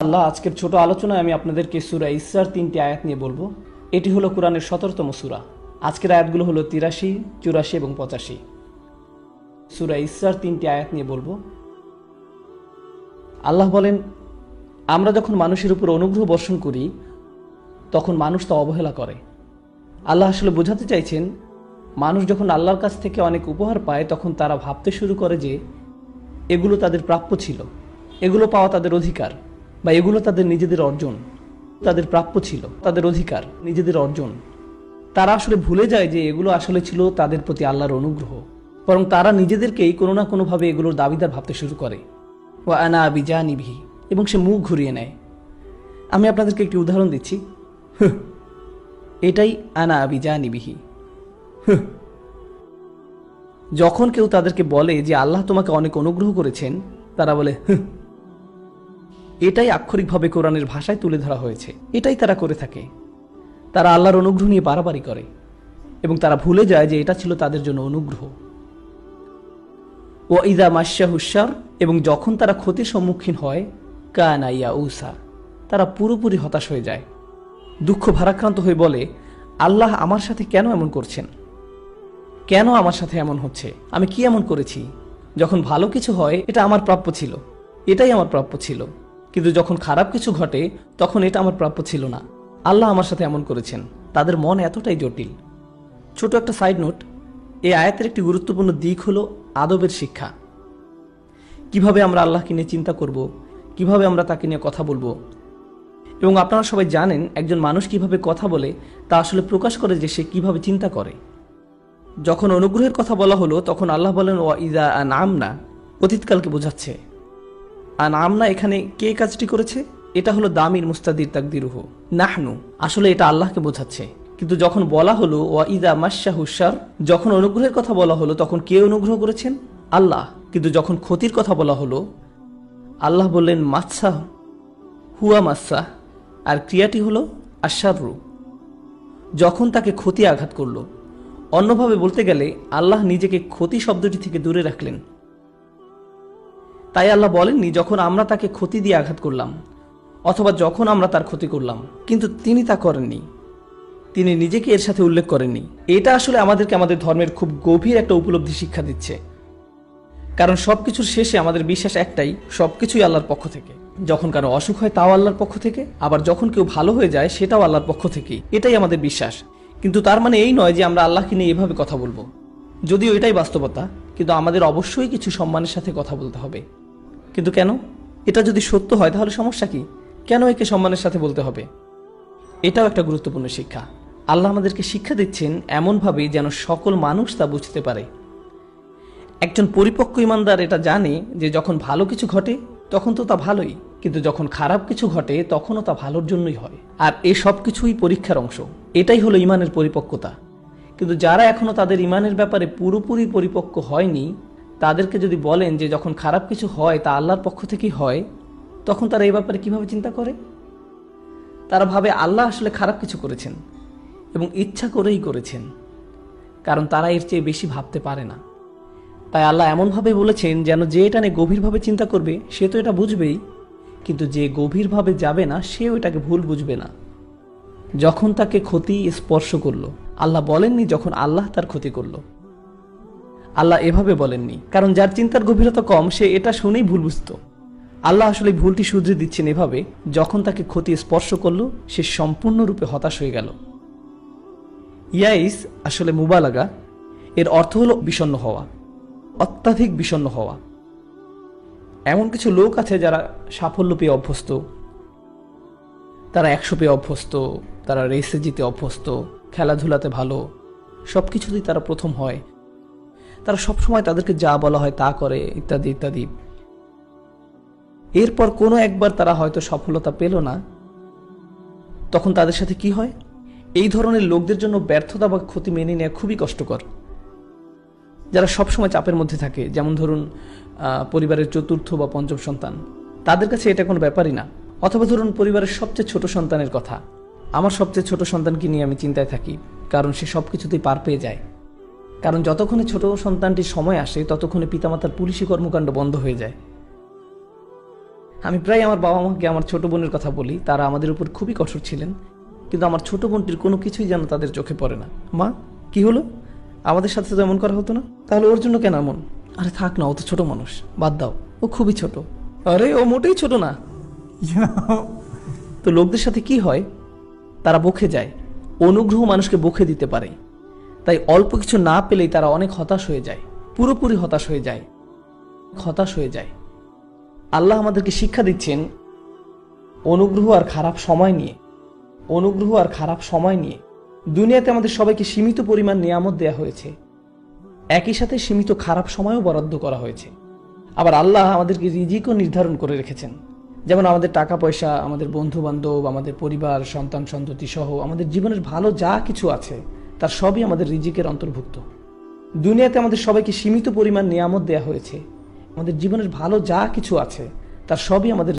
আল্লাহ, আজকের ছোট আলোচনায় আমি আপনাদেরকে সুরা ইসরার তিনটি আয়াত নিয়ে বলব। এটি হলো কোরআনের সতেরোতম সুরা। আজকের আয়াতগুলো হলো তিরাশি, চুরাশি এবং পঁচাশি। সুরা ইসরার তিনটি আয়াত নিয়ে বলব। আল্লাহ বলেন, আমরা যখন মানুষের উপর অনুগ্রহ বর্ষণ করি, তখন মানুষ তা অবহেলা করে। আল্লাহ আসলে বোঝাতে চাইছেন, মানুষ যখন আল্লাহর কাছ থেকে অনেক উপহার পায়, তখন তারা ভাবতে শুরু করে যে, এগুলো তাদের প্রাপ্য ছিল। এগুলো পাওয়া তাদের অধিকার। বা এগুলো তাদের নিজেদের অর্জন, তাদের প্রাপ্য ছিল, তাদের অধিকার নিজেদের অর্জন তারা আসলে ভুলে যায় যে এগুলো আসলে ছিল তাদের প্রতি আল্লাহর অনুগ্রহ বরং তারা নিজেদেরকেই কোনো না কোনোভাবে এগুলোর দাবিদার ভাবতে শুরু করে ও আনা আবিজা নিভি এবং সে মুখ ঘুরিয়ে নেয় আমি আপনাদেরকে একটি উদাহরণ দিচ্ছি এটাই আনা আবিজা নিবিহি। যখন কেউ তাদেরকে বলে যে আল্লাহ তোমাকে অনেক অনুগ্রহ করেছেন, তারা বলে। এটাই আক্ষরিকভাবে কোরআনের ভাষায় তুলে ধরা হয়েছে। এটাই তারা করে থাকে। তারা আল্লাহর অনুগ্রহ নিয়ে বাড়াবাড়ি করে এবং তারা ভুলে যায় যে এটা ছিল তাদের জন্য অনুগ্রহ। ও ইদা মাসা হুসার এবং যখন তারা ক্ষতির সম্মুখীন হয়, কানা ইয়া উসা তারা পুরোপুরি হতাশ হয়ে যায়। দুঃখ ভারাক্রান্ত হয়ে বলে, আল্লাহ আমার সাথে কেন এমন করছেন? কেন আমার সাথে এমন হচ্ছে? আমি কি এমন করেছি? যখন ভালো কিছু হয়, এটা আমার প্রাপ্য ছিল। এটাই আমার প্রাপ্য ছিল। কিন্তু যখন খারাপ কিছু ঘটে, তখন এটা আমার প্রাপ্য ছিল না। আল্লাহ আমার সাথে এমন করেছেন। তাদের মন এতটাই জটিল। ছোট একটা সাইড নোট এই আয়াতের একটি গুরুত্বপূর্ণ দিক হলো আদবের শিক্ষা। কীভাবে আমরা আল্লাহকে নিয়ে চিন্তা করব, কীভাবে আমরা তাকে নিয়ে কথা বলব? এবং আপনারা সবাই জানেন, একজন মানুষ কীভাবে কথা বলে, তা আসলে প্রকাশ করে যে সে কীভাবে চিন্তা করে। যখন অনুগ্রহের কথা বলা হলো, তখন আল্লাহ বলেন ও ইদা নাম না অতীতকালকে বোঝাচ্ছে। আন আমনা এখানে কে কাজটি করেছে? এটা হলো দামির মুস্তাদির তাকদিরুহ। নাহনু, আসলে এটা আল্লাহকে বোঝাচ্ছে। কিন্তু যখন বলা হলো, ওয়া ইদা মাসা হুসার যখন অনুগ্রহের কথা বলা হলো, তখন কে অনুগ্রহ করেছেন? আল্লাহ। কিন্তু যখন ক্ষতির কথা বলা হলো, আল্লাহ বললেন মাচ্ছা হুয়া মাসা আর ক্রিয়াটি হলো আশারু যখন তাকে ক্ষতি আঘাত করল, অন্যভাবে বলতে গেলে, আল্লাহ নিজেকে ক্ষতি শব্দটি থেকে দূরে রাখলেন। তাই আল্লাহ বলেননি, যখন আমরা তাকে ক্ষতি দিয়ে আঘাত করলাম, অথবা যখন আমরা তার ক্ষতি করলাম, কিন্তু তিনি তা করেননি। তিনি নিজেকে এর সাথে উল্লেখ করেননি। এটা আসলে আমাদেরকে আমাদের ধর্মের খুব গভীর একটা উপলব্ধি শিক্ষা দিচ্ছে। কারণ সবকিছুর শেষে আমাদের বিশ্বাস একটাই, সবকিছুই আল্লাহর পক্ষ থেকে। যখন কারও অসুখ হয়, তাও আল্লাহর পক্ষ থেকে। আবার যখন কেউ ভালো হয়ে যায়, সেটাও আল্লাহর পক্ষ থেকে এটাই আমাদের বিশ্বাস। কিন্তু তার মানে এই নয় যে আমরা আল্লাহকে নিয়ে এভাবে কথা বলব। যদিও এটাই বাস্তবতা, কিন্তু আমাদের অবশ্যই কিছু সম্মানের সাথে কথা বলতে হবে। কিন্তু কেন? এটা যদি সত্য হয়, তাহলে সমস্যা কি? কেন একে সম্মানের সাথে বলতে হবে? এটাও একটা গুরুত্বপূর্ণ শিক্ষা। আল্লাহ আমাদেরকে শিক্ষা দিচ্ছেন এমনভাবে যেন সকল মানুষ তা বুঝতে পারে। একজন পরিপক্ক ইমানদার এটা জানে যে যখন ভালো কিছু ঘটে, তখন তো তা ভালোই, কিন্তু যখন খারাপ কিছু ঘটে, তখনও তা ভালোর জন্যই হয়। আর এ সব কিছুই পরীক্ষার অংশ। এটাই হলো ইমানের পরিপক্কতা। কিন্তু যারা এখনও তাদের ইমানের ব্যাপারে পুরোপুরি পরিপক্ক হয়নি তাদেরকে যদি বলেন যে যখন খারাপ কিছু হয় তা আল্লাহর পক্ষ থেকেই হয়, তখন তারা এই ব্যাপারে কীভাবে চিন্তা করে? তারা ভাবে আল্লাহ আসলে খারাপ কিছু করেছেন এবং ইচ্ছা করেই করেছেন, কারণ তারা এর চেয়ে বেশি ভাবতে পারে না। তাই আল্লাহ এমনভাবে বলেছেন যেন যে এটা নিয়ে গভীরভাবে চিন্তা করবে, সে তো এটা বুঝবেই, কিন্তু যে গভীরভাবে যাবে না, সেও এটাকে ভুল বুঝবে না। যখন তাকে ক্ষতি স্পর্শ করল, আল্লাহ বলেননি যখন আল্লাহ তার ক্ষতি করল। আল্লাহ এভাবে বলেননি, কারণ যার চিন্তার গভীরতা কম, সে এটা শুনেই ভুল বুঝতো। আল্লাহ আসলে ভুলটি শুধরে দিচ্ছেন এভাবে, যখন তাকে ক্ষতি স্পর্শ করল, সে সম্পূর্ণরূপে হতাশ হয়ে গেল। ইয়াইস আসলে মুবালাগা, এর অর্থ হলো বিষণ্ণ হওয়া, অত্যাধিক বিষণ্ণ হওয়া। এমন কিছু লোক আছে যারা সাফল্য পেয়ে অভ্যস্ত, তারা একশো পেয়ে অভ্যস্ত, তারা রেসে জিতে অভ্যস্ত, খেলাধুলাতে ভালো সব কিছুতেই তারা প্রথম হয়। তারা সবসময় তাদেরকে যা বলা হয় তা করে, ইত্যাদি ইত্যাদি। এরপর কোনো একবার তারা হয়তো সফলতা পেল না। তখন তাদের সাথে কি হয়? এই ধরনের লোকদের জন্য ব্যর্থতা বা ক্ষতি মেনে নেওয়া খুবই কষ্টকর। যারা সবসময় চাপের মধ্যে থাকে, যেমন ধরুন পরিবারের চতুর্থ বা পঞ্চম সন্তান, তাদের কাছে এটা কোনো ব্যাপারই না। অথবা ধরুন, পরিবারের সবচেয়ে ছোট সন্তানের কথা। আমার সবচেয়ে ছোট সন্তানকে নিয়ে আমি চিন্তায় থাকি, কারণ সে সব কিছুতেই পার পেয়ে যায়। কারণ যতক্ষণে ছোট সন্তানটির সময় আসে ততক্ষণে পিতামাতার পুলিশি কর্মকাণ্ড বন্ধ হয়ে যায়। আমি প্রায় আমার বাবা মাকে আমার ছোট বোনের কথা বলি তারা আমাদের উপর খুবই কঠোর ছিলেন কিন্তু আমার ছোট বোনটির কোনো কিছুই যেন তাদের চোখে পড়ে না। মা কি হলো? আমাদের সাথে তো এমন করা হতো না। তাহলে ওর জন্য কেন এমন? আরে থাক না ও তো ছোট মানুষ বাদ দাও ও খুবই ছোট। আরে ও মোটেই ছোট না। তো লোকদের সাথে কি হয়? তারা বকে যায়। অনুগ্রহ মানুষকে বকে দিতে পারে। তাই অল্প কিছু না পেলেই তারা অনেক হতাশ হয়ে যায়, পুরোপুরি হতাশ হয়ে যায় হতাশ হয়ে যায়। আল্লাহ আমাদেরকে শিক্ষা দিচ্ছেন, অনুগ্রহ আর খারাপ সময় নিয়ে, অনুগ্রহ আর খারাপ সময় নিয়ে। দুনিয়াতে আমাদের সবাইকে সীমিত পরিমাণ নিয়ামত দেয়া হয়েছে। একই সাথে সীমিত খারাপ সময়ও বরাদ্দ করা হয়েছে। আবার আল্লাহ আমাদেরকে রিজিকও নির্ধারণ করে রেখেছেন। যেমন আমাদের টাকা পয়সা আমাদের বন্ধু বান্ধব আমাদের পরিবার সন্তান সন্ততি সহ আমাদের জীবনের ভালো যা কিছু আছে তার সবই আমাদের রিজিকের অন্তর্ভুক্ত। দুনিয়াতে আমাদের সবাইকে সীমিত পরিমাণ নিয়ামত দেওয়া হয়েছে। আমাদের জীবনের ভালো যা কিছু আছে, তার সবই আমাদের